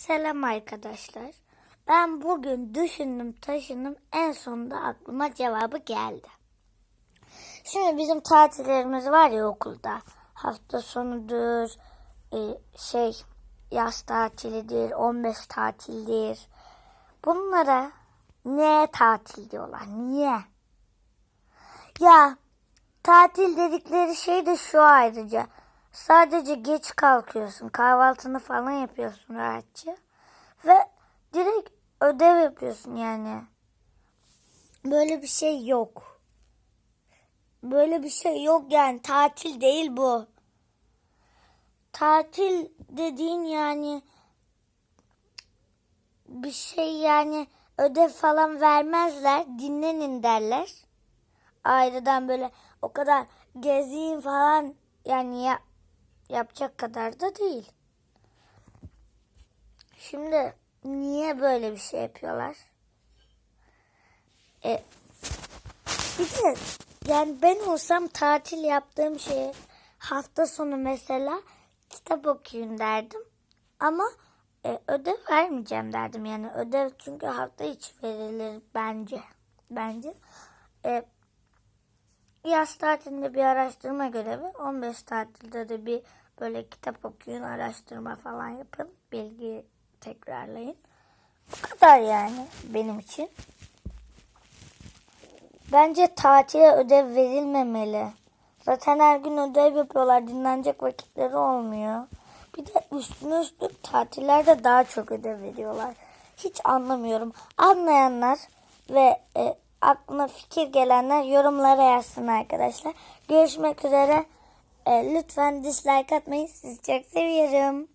Selam arkadaşlar. Ben bugün düşündüm taşındım en sonunda aklıma cevabı geldi. Şimdi bizim tatillerimiz var ya okulda. Hafta sonudur, e, şey yaz tatilidir, 15 tatildir. Bunlara ne tatil diyorlar? Niye? Ya tatil dedikleri şey de şu ayrıca. Sadece geç kalkıyorsun. Kahvaltını falan yapıyorsun rahatça. Ve direkt ödev yapıyorsun yani. Böyle bir şey yok. Böyle bir şey yok yani. Tatil değil bu. Tatil dediğin yani bir şey yani ödev falan vermezler. Dinlenin derler. Ayrıdan böyle o kadar gezeyim falan yani ya, yapacak kadar da değil. Şimdi niye böyle bir şey yapıyorlar? E, bir de yani ben olsam tatil yaptığım şeye hafta sonu mesela kitap okuyun derdim. Ama e, ödev vermeyeceğim derdim. Yani ödev çünkü hafta içi verilir bence. Bence. E, yaz tatilinde bir araştırma görevi. 15 tatilde de bir böyle kitap okuyun, araştırma falan yapın. Bilgi tekrarlayın. Bu kadar yani benim için. Bence tatile ödev verilmemeli. Zaten her gün ödev yapıyorlar. Dinlenecek vakitleri olmuyor. Bir de üstüne üstlük tatillerde daha çok ödev veriyorlar. Hiç anlamıyorum. Anlayanlar ve e, aklına fikir gelenler yorumlara yazsın arkadaşlar. Görüşmek üzere. E, lütfen dislike atmayın. Sizi çok seviyorum.